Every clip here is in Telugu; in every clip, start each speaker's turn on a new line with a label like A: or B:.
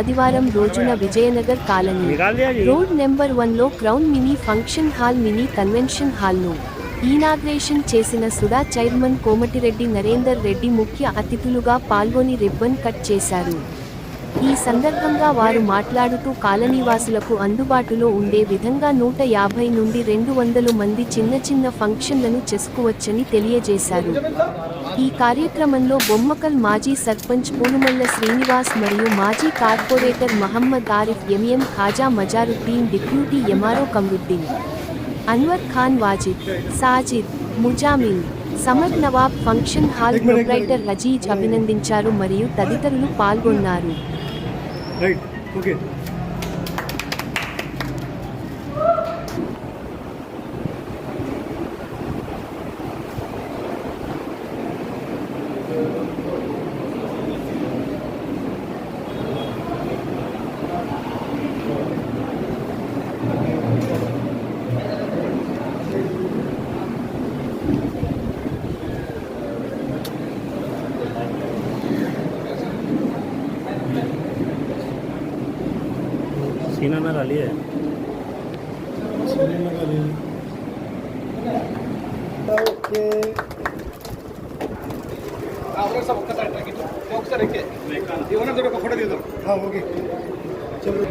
A: ఆదివారం రోజున విజయనగర్ కాలనీ. రోడ్ నెంబర్ వన్లో Crown mini function hall mini convention హాల్ను inauguration చేసిన సుడా చైర్మన్ కోమటిరెడ్డి నరేందర్ రెడ్డి ముఖ్య అతిథులుగా పాల్గొని రిబ్బన్ కట్ చేశారు. ఈ సందర్భంగా వారు మాట్లాడుతూ కాలనీవాసులకు అందుబాటులో ఉండే విధంగా నూట యాభై నుండి రెండు వందలు మంది చిన్న చిన్న ఫంక్షన్లను చేసుకోవచ్చని తెలియజేశారు. ఈ కార్యక్రమంలో బొమ్మకల్ మాజీ సర్పంచ్ పూనుమల్ల శ్రీనివాస్ మరియు మాజీ corporator Mohammed Arif MM Khaja Mazaruddin deputy MRO Qamaruddin Anwar Khan Wajid Sajid Muzammil Samar Nawab function hall proprietor Razeez అభినందించారు మరియు తదితరులు పాల్గొన్నారు.
B: రైట్ ఓకే
C: सीना ना डाली है
B: ఓకే
D: ఒకసారి ఎక్కే ఇవన్నీ ఒక ఫోటో తీద్దాం
B: ఓకే చలో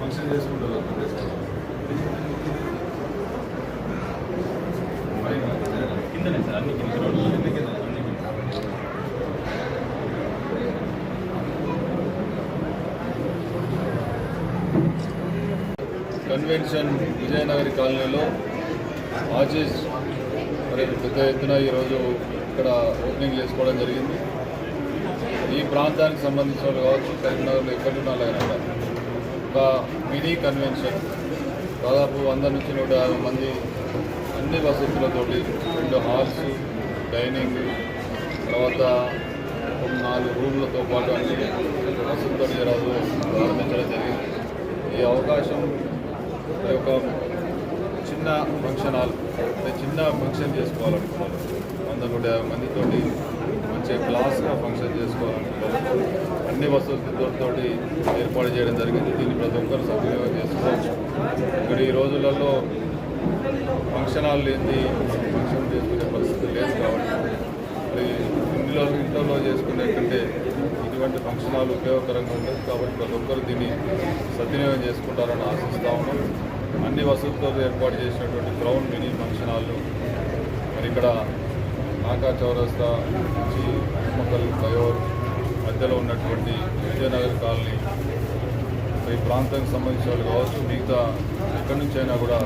E: ఫంక్షన్ చేసుకుంటారు కన్వెన్షన్ విజయనగరి కాలనీలో ఆర్చిస్ మరి పెద్ద ఎత్తున ఈరోజు ఇక్కడ ఓపెనింగ్ చేసుకోవడం జరిగింది. ఈ ప్రాంతానికి సంబంధించిన వాళ్ళు కావచ్చు కరీంనగర్లో ఎక్కడి ఉన్నారైనా ఒక మినీ కన్వెన్షన్. దాదాపు వంద నుంచి నూట యాభై మంది అన్ని వసతులతోటి రెండు హాల్స్ డైనింగ్ తర్వాత ఒక నాలుగు రూమ్లతో పాటు అన్ని వసతులతో ఈరోజు ప్రారంభించడం జరిగింది. ఈ అవకాశం మరి ఒక చిన్న ఫంక్షన్ హాల్ అంటే చిన్న ఫంక్షన్ చేసుకోవాలనుకున్నారు. వంద నూట యాభై మందితోటి మంచిగా క్లాస్గా ఫంక్షన్ చేసుకోవాలనుకున్నారు. అన్ని వసతులతో ఏర్పాటు చేయడం జరిగింది. దీన్ని ప్రతి ఒక్కరు సద్వినియోగం చేసుకోవచ్చు. ఇక్కడ ఈ రోజులలో ఫంక్షన్ హాల్ లేని ఫంక్షన్ చేసుకునే పరిస్థితి లేదు కాబట్టి మరి ఇంట్లో ఇంట్లో చేసుకునే కంటే ఇటువంటి ఫంక్షన్ హాల్ ఉపయోగకరంగా ఉంటుంది కాబట్టి ప్రతి ఒక్కరు దీన్ని సద్వినియోగం చేసుకుంటారని ఆశిస్తా ఉన్నాం. అన్ని వసతులతో ఏర్పాటు చేసినటువంటి గ్రౌండ్ మినీ ఫంక్షన్ హాల్ను మరి ఇక్కడ నాకా చౌరస్తా నుంచి మొక్కల్ ఫ్లైఓవర్ మధ్యలో ఉన్నటువంటి విజయనగర్ కాలనీ ఈ ప్రాంతానికి సంబంధించిన వాళ్ళు కావచ్చు మిగతా ఎక్కడి నుంచి అయినా కూడా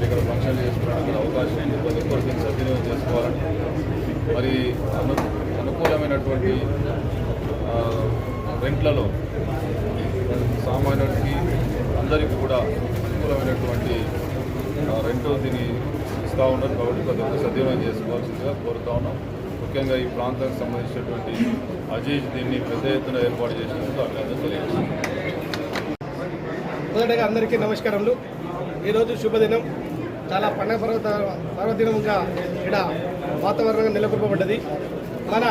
E: ఇక్కడ ఫంక్షన్ చేసుకోవడానికి అవకాశం ఉంది. ప్రతి ఒక్కరు దీన్ని సద్వినియోగం చేసుకోవాలని మరి అను అనుకూలమైనటువంటి రెంట్లలో సామాన్యుడికి అందరికీ కూడా అనుకూలమైనటువంటి ఆ, రెంటు దీన్ని ఇస్తూ ఉన్నారు కాబట్టి ప్రతి ఒక్కరు సద్వినియోగం చేసుకోవాల్సిందిగా కోరుతా ఉన్నాం. ముఖ్యంగా ఈ ప్రాంతానికి సంబంధించినటువంటి అజీజ్ దీన్ని పెద్ద ఎత్తున ఏర్పాటు చేసినందుకు అభినందన తెలియజేస్తున్నాం.
D: మొదటగా అందరికీ నమస్కారములు. ఈరోజు శుభదినం. చాలా పండగ పర్వత పర్వదినంగా ఇక్కడ వాతావరణం నెలకొల్పబడ్డది. మన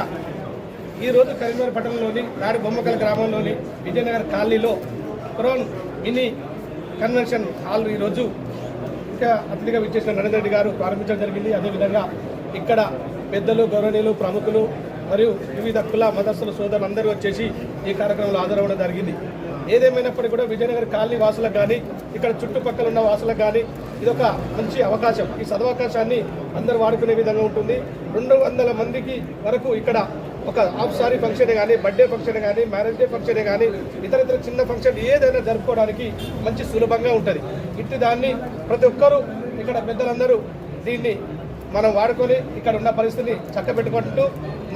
D: ఈరోజు కరీంనగర్ పట్టణంలోని నాడి బొమ్మకల గ్రామంలోని విజయనగర్ కాలనీలో క్రోన్ మినీ కన్వెన్షన్ హాల్ ఈరోజు ముఖ్య అతిథిగా విచ్చేసిన నరేంద్ర రెడ్డి గారు ప్రారంభించడం జరిగింది. అదేవిధంగా ఇక్కడ పెద్దలు గౌరవనీయులు ప్రముఖులు మరియు వివిధ కుల మదస్సుల సోదరులు అందరూ వచ్చేసి ఈ కార్యక్రమంలో హాజరవడం జరిగింది. ఏదేమైనప్పటికీ కూడా విజయనగర్ కాలనీ వాసులకు కానీ ఇక్కడ చుట్టుపక్కల ఉన్న వాసులకు కానీ ఇది ఒక మంచి అవకాశం. ఈ సదవకాశాన్ని అందరూ వాడుకునే విధంగా ఉంటుంది. రెండు వందల మందికి వరకు ఇక్కడ ఒక హాఫ్ సారీ ఫంక్షన్ కానీ బర్త్డే ఫంక్షన్ కానీ మ్యారేజ్ డే ఫంక్షన్ కానీ ఇతర ఇతర చిన్న ఫంక్షన్ ఏదైనా జరుపుకోవడానికి మంచి సులభంగా ఉంటుంది. ఇట్టి దాన్ని ప్రతి ఒక్కరూ ఇక్కడ పెద్దలందరూ దీన్ని మనం వాడుకొని ఇక్కడ ఉన్న పరిస్థితిని చక్కబెట్టుకుంటూ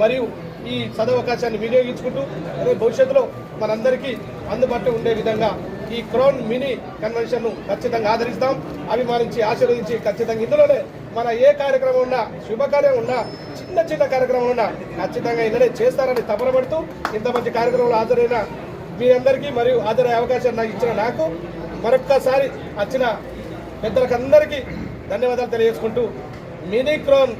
D: మరియు ఈ సదవకాశాన్ని వినియోగించుకుంటూ అదే భవిష్యత్తులో మనందరికీ అందుబాటులో ఉండే విధంగా ఈ క్రోన్ మినీ కన్వెన్షన్ను ఖచ్చితంగా ఆదరిస్తాం. అభిమానించి ఆశీర్వదించి ఖచ్చితంగా ఇందులోనే మన ఏ కార్యక్రమం ఉన్నా శుభకార్యం ఉన్నా చిన్న చిన్న కార్యక్రమం ఉన్నా ఖచ్చితంగా ఇందులో చేస్తారని తపనపడుతూ ఇంత మంచి కార్యక్రమంలో హాజరైన మీ అందరికీ మరియు హాజరయ్యే అవకాశం నాకు ఇచ్చిన నాకు మరొక్కసారి వచ్చిన పెద్దలకందరికీ ధన్యవాదాలు తెలియజేసుకుంటూ మినీ క్రోన్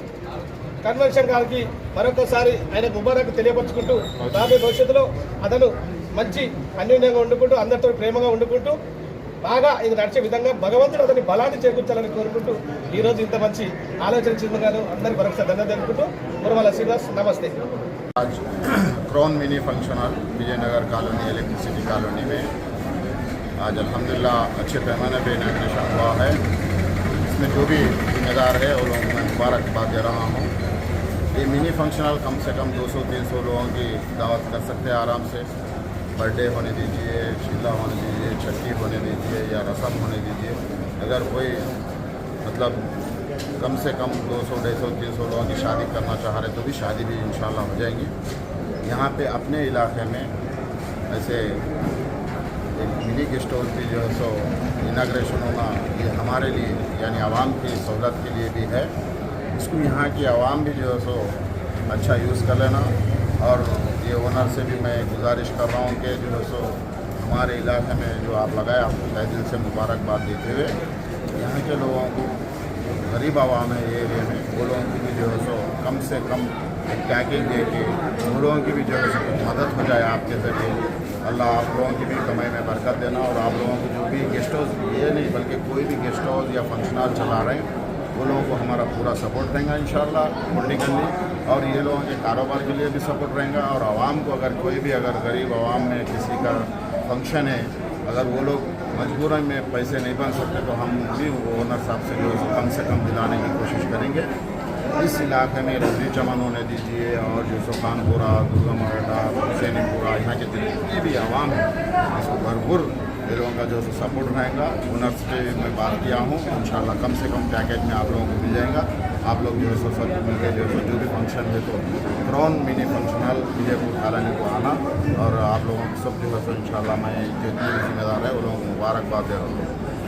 D: కన్వెన్షన్ గారికి మరొకసారి ఆయన ముబారక్ తెలియపరుచుకుంటూ రాబోయే భవిష్యత్తులో అతను మంచి అన్యోన్యంగా వండుకుంటూ అందరితో ప్రేమగా వండుకుంటూ బాగా ఇది నడిచే విధంగా భగవంతుడు అతని బలాన్ని చేకూర్చాలని కోరుకుంటూ ఈ రోజు ఇంత మంచి ఆలోచన చెందుగాను అందరికి మరొకసారి ధన్యవాదాలు తెలుపుకుంటూ మురవాల శ్రీనివాస్ నమస్తే
F: आज crown mini function hall Vijayanagar colony electricity colony में आज अल्हम्दुलिल्लाह अच्छे पैमाने पे इनाग्रेशन हुआ है इसमें जो भी जिम्मेदार है वो लोगों को मैं मुबारकबाद दे रहा हूँ ये मिनी फंक्शन हॉल कम से कम 200-300 लोगों की दावत कर सकते हैं आराम से برڈے ڈے ہونے دیجیے شیلا ہونے دیجیے چھٹی ہونے دیجیے یا رسم ہونے دیجیے اگر کوئی مطلب کم سے کم دو سو، ڈھائی سو، تین سو لوگوں کی شادی کرنا چاہ رہے تو بھی شادی بھی انشاءاللہ ہو جائیں گی۔ یہاں پہ اپنے علاقے میں ایسے ایک بلیک اسٹور کی جو ہے سو اناگریشن ہونا، یہ ہمارے لیے یعنی عوام کی سہولت کے لیے بھی ہے۔ اس کو یہاں کی عوام بھی جو ہے سو اچھا یوز کر لینا اور کے اونر سے بھی میں گزارش کر رہا ہوں کہ جو سو ہمارے علاقے میں جو آپ لگائے، آپ کو تہ دل سے مبارکباد دیتے ہوئے، یہاں کے لوگوں کو غریب عوام ہے ایریے میں، وہ لوگوں کی بھی جو ہے سو کم سے کم پیکنگ دے کے ان لوگوں کی بھی جو ہے سو مدد ہو جائے آپ کے ذریعے۔ اللہ آپ لوگوں کی بھی کمائی میں برکت دینا اور آپ لوگوں کو جو بھی گیسٹ ہاؤس یہ نہیں بلکہ کوئی بھی گیسٹ ہاؤس یا فنکشن چلا رہے ہیں، وہ لوگوں کو ہمارا پورا سپورٹ دیں گا انشاءاللہ۔ شاء اللہ اور یہ لوگوں کے کاروبار کے لیے بھی سپورٹ رہیں گا اور عوام کو اگر کوئی بھی اگر غریب عوام میں کسی کا فنکشن ہے، اگر وہ لوگ مجبوراً میں پیسے نہیں بن سکتے تو ہم بھی اونر صاحب سے جو کم سے کم دلانے کی کوشش کریں گے۔ اس علاقے میں رضی چمن ہونے دیجیے اور جو سو خان پورا درگا مرٹا حسین پورہ، یہاں کے جتنے بھی عوام ہیں، اس کو بھرپور یہ لوگوں کا جو سو سپورٹ رہے گا۔ اونرس پہ میں بات کیا ہوں، انشاءاللہ کم سے کم پیکیج میں آپ لوگوں کو مل جائے گا۔ آپ لوگ جو ہے سو سب مل کے جو ہے جو بھی فنکشن ہے تو کرون منی فنکشنل مجھے مطالعہ کو آنا اور آپ لوگوں کو سب جو ہے سو ان میں جو ذمہ دار ہے، وہ لوگوں کو مبارکباد دے رہا ہوں۔